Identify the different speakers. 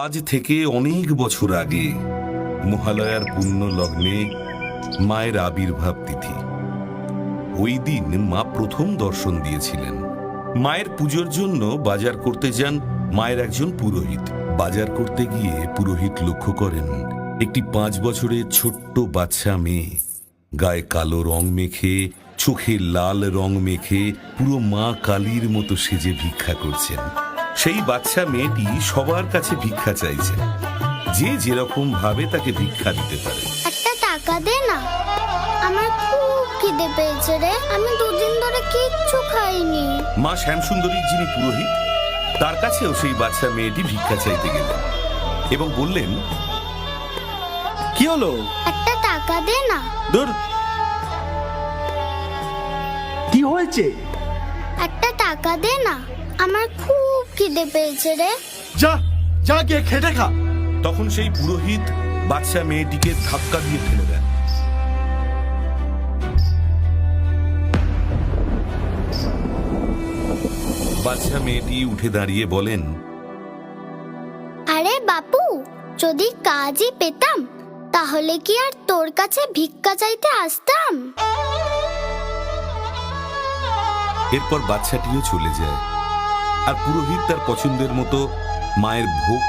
Speaker 1: আজ থেকে অনেক বছর আগে মহালয়ার পুণ্য লগ্নে মায়ের আবির্ভাব তিথি। ওই দিন মা প্রথম দর্শন দিয়েছিলেন। মায়ের পুজোর জন্য বাজার করতে যান মায়ের একজন পুরোহিত। বাজার করতে গিয়ে পুরোহিত লক্ষ্য করেন, একটি পাঁচ বছরের ছোট্ট বাচ্চা মেয়ে। গায়ে কালো রং মেখে, চোখে লাল রং মেখে পুরো মা কালীর মতো সেজে ভিক্ষা করছেন। সেই বাচ্চা মেয়েটি সবার কাছে ভিক্ষা চাইছে। যে যেরকম ভাবে তাকে ভিক্ষা দিতে পারে।
Speaker 2: একটা টাকা দে না। আমার খুব খিদে পেয়েছে রে। আমি দুদিন ধরে কিচ্ছু খাইনি।
Speaker 1: মা শ্যামসুন্দরীর যিনি পুরোহিত তার কাছেও সেই বাচ্চা মেয়েটি ভিক্ষা চাইতে গেলেন এবং বললেন
Speaker 3: কি হলো?
Speaker 2: একটা টাকা দে না।
Speaker 3: দূর কি হয়েছে?
Speaker 2: একটা টাকা দে না। আমার খুব খিদে পেয়েছে রে।
Speaker 3: যা যা গিয়ে খেটে খা।
Speaker 1: তখন সেই পুরোহিত বাচ্চা মেয়েটিকে ধাক্কা দিয়ে ফেলে দেন বাচ্চা মেয়েটি উঠে দাঁড়িয়ে বলেন
Speaker 2: আরে বাপু যদি কাজই পেতাম তাহলে কি আর তোর কাছে ভিক্ষা চাইতে আসতাম?
Speaker 1: এরপর বাচ্চাটিও চলে যায়। আর পুরোহিত তার পছন্দের মতো মায়ের ভোগ